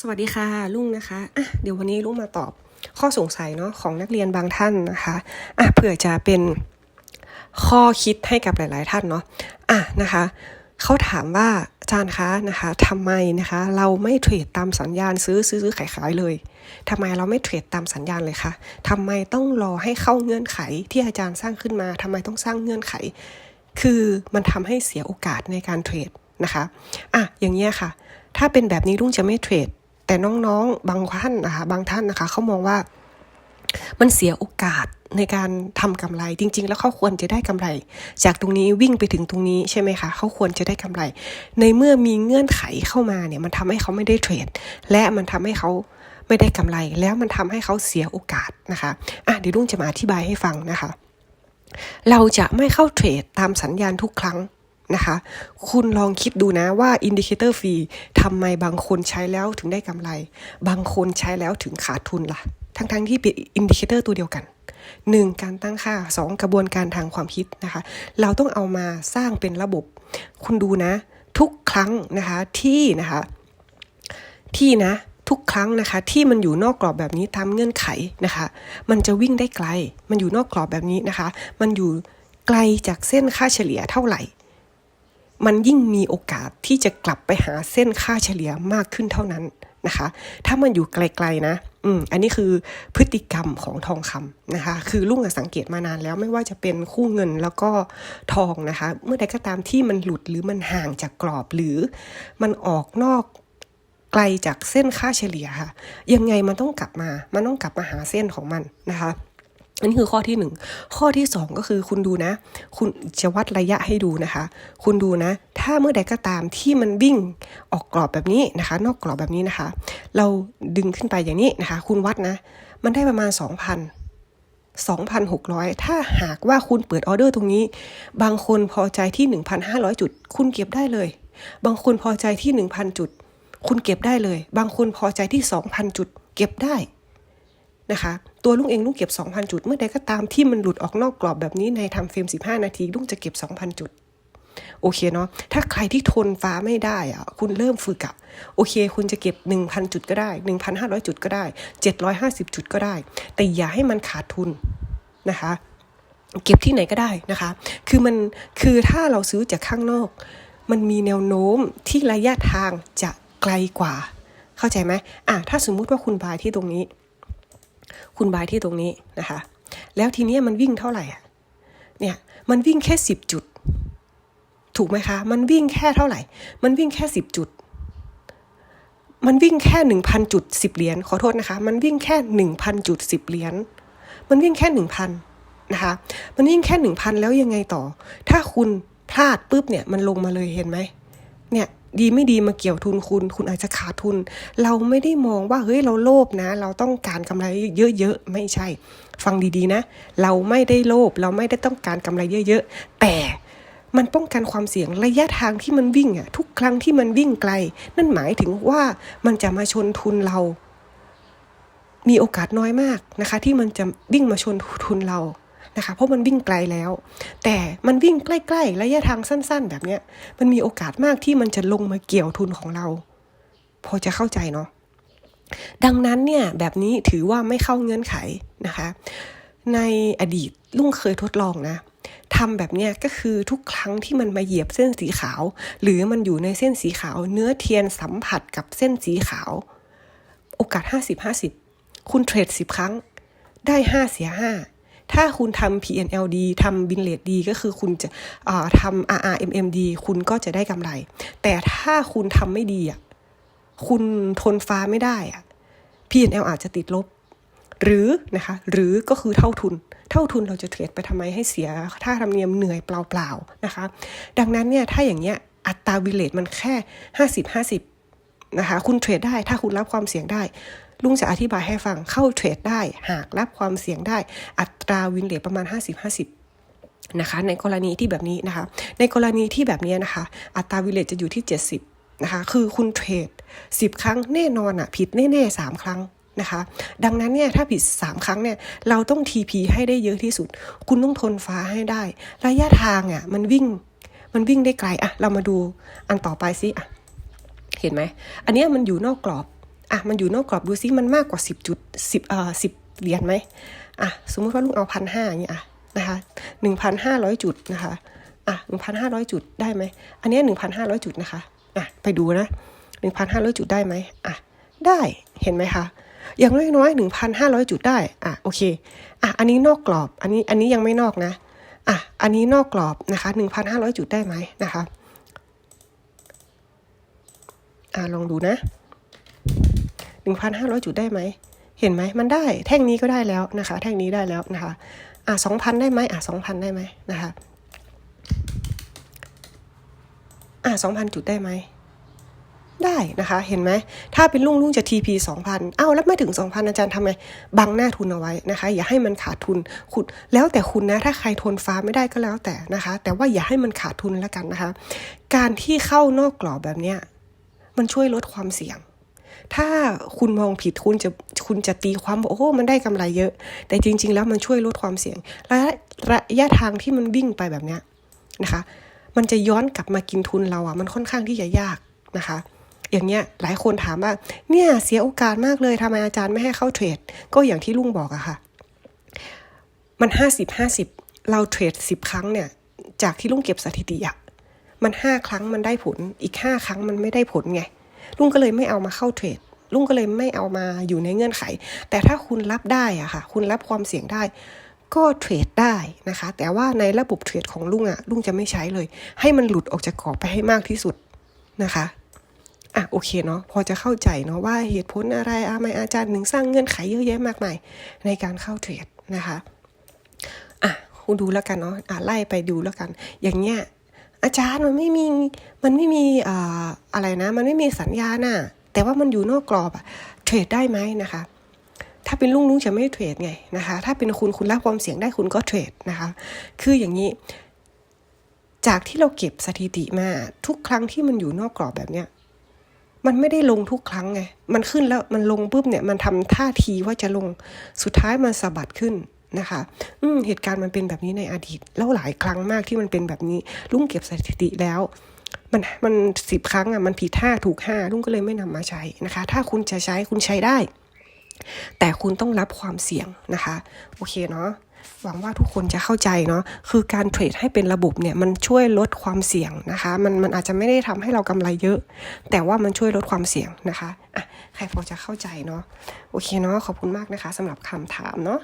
สวัสดีค่ะลุงนะคะอะเดี๋ยววันนี้ลุงมาตอบข้อสงสัยเนาะของนักเรียนบางท่านนะคะอะเผื่อจะเป็นข้อคิดให้กับหลาย ๆ ท่านเนาะอะนะคะเขาถามว่าอาจารย์คะนะคะทำไมนะคะ เราไม่เทรดตามสัญญาณซื้อซื้อซื้อขายขายเลยทำไมเราไม่เทรดตามสัญญาณเลยคะทำไมต้องรอให้เข้าเงื่อนไขที่อาจารย์สร้างขึ้นมาทำไมต้องสร้างเงื่อนไข คือมันทำให้เสียโอกาสในการเทรดนะคะอะอย่างเงี้ยค่ะ ถ้าเป็นแบบนี้ลุงจะไม่เทรด แต่น้องๆบางท่านนะคะบางท่านนะคะเขามองว่ามันเสียโอกาสในการทำกำไรจริง ๆ แล้วเขาควรจะได้กำไร จากตรงนี้วิ่งไปถึงตรงนี้ใช่ไหมคะเขาควรจะได้กำไร ในเมื่อมีเงื่อนไขเข้ามาเนี่ยมันทำให้เขาไม่ได้เทรดและมันทำให้เขาไม่ได้กำไร แล้วมันทำให้เขาเสียโอกาสนะคะอะเดี๋ยวลุงจะมาอธิบายให้ฟังนะคะ เราจะไม่เข้าเทรดตามสัญญาณทุกครั้ง นะคะ คุณลองคิดดูนะว่าอินดิเคเตอร์ฟรีทำไมบางคนใช้แล้วถึงได้กำไร บางคนใช้แล้วถึงขาดทุนละ่ะ ทั้งๆทที่เป็นอินดิเคเตอร์ตัวเดียวกัน 1. การตั้งค่า 2. กระบวนการทางความคิดนะคะ เราต้องเอามาสร้างเป็นระบบ คุณดูนะ ทุกครั้งนะคะที่นะคะ ที่นะทุกครั้งนะคะ ที่มันอยู่นอกกรอบแบบนี้ตามเงื่อนไขนะคะ มันจะวิ่งได้ไกล มันอยู่นอกกรอบแบบนี้นะคะ มันอยู่ไกลจากเส้นค่าเฉลี่ยเท่าไหร่ มันยิ่งมีโอกาสที่จะกลับไปหาเส้นค่าเฉลี่ยมากขึ้นเท่านั้นนะคะ ถ้ามันอยู่ไกลๆนะอืมอันนี้คือพฤติกรรมของทองคำนะคะ คือลุงสังเกตมานานแล้วไม่ว่าจะเป็นคู่เงินแล้วก็ทองนะคะ เมื่อใดก็ตามที่มันหลุดหรือมันห่างจากกรอบหรือมันออกนอกไกลจากเส้นค่าเฉลี่ยค่ะ ยังไงมันต้องกลับมา มันต้องกลับมาหาเส้นของมันนะคะ นนี้คือข้อที่หนึ่งข้อที่สองก็คือคุณดูนะ คุณจะวัดระยะให้ดูนะคะ คุณดูนะ ถ้าเมื่อใดก็ตามที่มันวิ่งออกกรอบแบบนี้นะคะ นอกกรอบแบบนี้นะคะ เราดึงขึ้นไปอย่างนี้นะคะ คุณวัดนะ มันได้ประมาณ 2,000 2,600 ถ้าหากว่าคุณเปิดออเดอร์ตรงนี้ บางคนพอใจที่ 1,500 จุด คุณเก็บได้เลย บางคนพอใจที่ 1,000 จุด คุณเก็บได้เลย บางคนพอใจที่ 2,000 จุด เก็บได้ นะคะ ตัวลุงเองลุงเก็บ 2,000 จุด เมื่อใดก็ตามที่มันหลุดออกนอกกรอบแบบนี้ในทำเฟรม 15 นาทีลุงจะเก็บ 2,000 จุดโอเคเนาะ ถ้าใครที่ทนฟ้าไม่ได้อะคุณเริ่มฝึกอะโอเค คุณจะเก็บ 1,000 จุดก็ได้ 1,500 จุดก็ได้ 750 จุดก็ได้ แต่อย่าให้มันขาดทุนนะคะ เก็บที่ไหนก็ได้นะคะ คือมัน คือถ้าเราซื้อจากข้างนอก มันมีแนวโน้มที่ระยะทางจะไกลกว่า เข้าใจไหมอะถ้าสมมุติว่าคุณบายที่ตรงนี้ คุณบายที่ตรงนี้นะคะ แล้วทีนี้มันวิ่งเท่าไหร่อะเนี่ยมันวิ่งแค่สิบจุด ถูกไหมคะ มันวิ่งแค่เท่าไหร่ มันวิ่งแค่สิบจุด มันวิ่งแค่หนึ่งพันจุดสิบเหรียญขอโทษนะคะ มันวิ่งแค่หนึ่งพันจุดสิบเหรียญมันวิ่งแค่หนึ่งพันนะคะมันวิ่งแค่หนึ่งพันแล้วยังไงต่อ ถ้าคุณพลาดปุ๊บเนี่ยมันลงมาเลยเห็นไหมเนี่ย ดีไม่ดีมาเกี่ยวทุนคุณ คุณอาจจะขาดทุน เราไม่ได้มองว่าเฮ้ยเราโลภนะ เราต้องการกำไรเยอะๆไม่ใช่ ฟังดีๆนะ เราไม่ได้โลภเราไม่ได้ต้องการกำไรเยอะๆ แต่มันป้องกันความเสี่ยงระยะทางที่มันวิ่งอะทุกครั้งที่มันวิ่งไกล นั่นหมายถึงว่ามันจะมาชนทุนเรา มีโอกาสน้อยมากนะคะ ที่มันจะวิ่งมาชนทุนเรา นะคะเพราะมันวิ่งไกลแล้ว แต่มันวิ่งใกล้ๆระยะทางสั้น ๆ แบบเนี้ยมันมีโอกาสมากที่มันจะลงมาเกี่ยวทุนของเรา พอจะเข้าใจเนาะดังนั้นเนี่ยแบบนี้ถือว่าไม่เข้าเงื่อนไขนะคะ ในอดีตลุงเคยทดลองนะทำแบบเนี้ยก็คือทุกครั้งที่มันมาเหยียบเส้นสีขาว หรือมันอยู่ในเส้นสีขาว เนื้อเทียนสัมผัสกับเส้นสีขาว โอกาส 50 50 คุณเทรด 10 ครั้ง ได้ 5 เสีย 5 ถ้าคุณทำ PNLD ทำบินเลดดีก็คือคุณจะทำ RRMMD คุณก็จะได้กำไร แต่ถ้าคุณทำไม่ดีอะคุณทนฟ้าไม่ได้อะ PNL อาจจะติดลบ หรือนะคะหรือก็คือเท่าทุน เท่าทุนเราจะเทรดไปทำไมให้เสียค่าธรรมเนียมเหนื่อยเปล่าๆนะคะ ดังนั้นเนี่ยถ้าอย่างเงี้ยอัตราวิเลตมันแค่ 50 50นะคะคุณเทรดได้ถ้าคุณรับความเสี่ยงได้ ลุงจะอธิบายให้ฟังเข้าเทรดได้ หากรับความเสี่ยงได้อัตราวินเลตประมาณ 50 50นะคะในกรณีที่แบบนี้นะคะ ในกรณีที่แบบนี้นะคะ อัตราวิเลตจะอยู่ที่ 70นะคะคือคุณเทรด 10 ครั้งแน่นอนอะผิดแน่ๆ3ครั้งนะคะ ดังนั้นเนี่ยถ้าผิด 3 ครั้งเนี่ยเราต้อง TP ให้ได้เยอะที่สุด คุณต้องทนฟ้าให้ได้ ระยะทางอะมันวิ่งมันวิ่งได้ไกลอะเรามาดูอันต่อไปสิอะเห็นไหมอันนี้มันอยู่นอกกรอบ อะมันอยู่นอกกรอบดูซิมันมากกว่า 10จุด10เอ่อ10เหรียญไหมอะสมมุติว่าลุงเอาพันห้าอย่างเงี้ยอะนะคะ1,500จุดนะคะอะ1,500จุดได้ไหมอันเนี้ย1,500จุดนะคะอะไปดูนะ1,500จุดได้ไหมอะได้เห็นไหมคะอย่างน้อยๆ1,500จุดได้อะโอเคอะอันนี้นอกกรอบอันนี้อันนี้ยังไม่นอกนะอะอันนี้นอกกรอบนะคะ1,500จุดได้ไหมนะคะอะลองดูนะ 1,500 จุดได้ไหม เห็นไหมมันได้แท่งนี้ก็ได้แล้วนะคะ แท่งนี้ได้แล้วนะคะอะ2,000 ได้ไหมอะ2,000 ได้ไหมนะคะอะ2,000 จุดได้ไหมได้นะคะ เห็นไหม ถ้าเป็นลุ่งลุ่งจะ TP 2,000เอ้าแล้วไม่ถึง 2,000 อาจารย์ทำไง บังหน้าทุนเอาไว้นะคะ อย่าให้มันขาดทุนขุดแล้วแต่คุณนะ ถ้าใครทนฟ้าไม่ได้ก็แล้วแต่นะคะ แต่ว่าอย่าให้มันขาดทุนแล้วกันนะคะ การที่เข้านอกกรอบแบบเนี้ยมันช่วยลดความเสี่ยง ถ้าคุณมองผิดคุณจะคุณจะตีความว่าโอ้มันได้กำไรเยอะ แต่จริง ๆ แล้วมันช่วยลดความเสี่ยงและระยะทางที่มันวิ่งไปแบบเนี้ยนะคะ มันจะย้อนกลับมากินทุนเราอะมันค่อนข้างที่จะยากนะคะอย่างเงี้ยหลายคนถามว่าเนี่ยเสียโอกาสมากเลยทำไมอาจารย์ไม่ให้เข้าเทรด ก็อย่างที่ลุงบอกอะค่ะ มันห้าสิบห้าสิบเราเทรดสิบครั้งเนี่ย จากที่ลุงเก็บสถิติอะมันห้าครั้งมันได้ผลอีกห้าครั้งมันไม่ได้ผลไง ลุงก็เลยไม่เอามาเข้าเทรดลุงก็เลยไม่เอามาอยู่ในเงื่อนไข แต่ถ้าคุณรับได้อะค่ะ คุณรับความเสี่ยงได้ ก็เทรดได้นะคะ แต่ว่าในระบบเทรดของลุงอะลุงจะไม่ใช้เลย ให้มันหลุดออกจากกรอบไปให้มากที่สุดนะคะอะโอเคเนาะพอจะเข้าใจเนาะว่าเหตุผลอะไรอาไมอาจารย์หนึ่งสร้างเงื่อนไขเยอะแยะมากมายในการเข้าเทรดนะคะอะคุณดูแล้วกันเนาะอะไล่ไปดูแล้วกัน อย่างเงี้ย อาจารย์มันไม่มีมันไม่มีอะไรนะ มันไม่มีสัญญาณน่ะแต่ว่ามันอยู่นอกกรอบอะเทรดได้ไหมนะคะ ถ้าเป็นลุงลุงจะไม่เทรดไงนะคะ ถ้าเป็นคุณคุณรับความเสี่ยงได้คุณก็เทรดนะคะ คืออย่างนี้ จากที่เราเก็บสถิติมาทุกครั้งที่มันอยู่นอกกรอบแบบเนี้ยมันไม่ได้ลงทุกครั้งไง มันขึ้นแล้วมันลงปุ๊บเนี่ย มันทำท่าทีว่าจะลง สุดท้ายมันสะบัดขึ้น นะคะ อืมเหตุการณ์มันเป็นแบบนี้ในอดีต แล้วหลายครั้งมากที่มันเป็นแบบนี้ ลุงเก็บสถิติแล้ว มันมันสิบครั้งอะมันผิดห้าถูกห้าลุงก็เลยไม่นำมาใช้นะคะ ถ้าคุณจะใช้คุณใช้ได้ แต่คุณต้องรับความเสี่ยงนะคะ โอเคเนาะหวังว่าทุกคนจะเข้าใจเนาะ คือการเทรดให้เป็นระบบเนี่ยมันช่วยลดความเสี่ยงนะคะ มันมันอาจจะไม่ได้ทำให้เรากำไรเยอะ แต่ว่ามันช่วยลดความเสี่ยงนะคะ อะ ใครพอจะเข้าใจเนาะ โอเคเนาะ ขอบคุณมากนะคะสำหรับคำถามเนาะ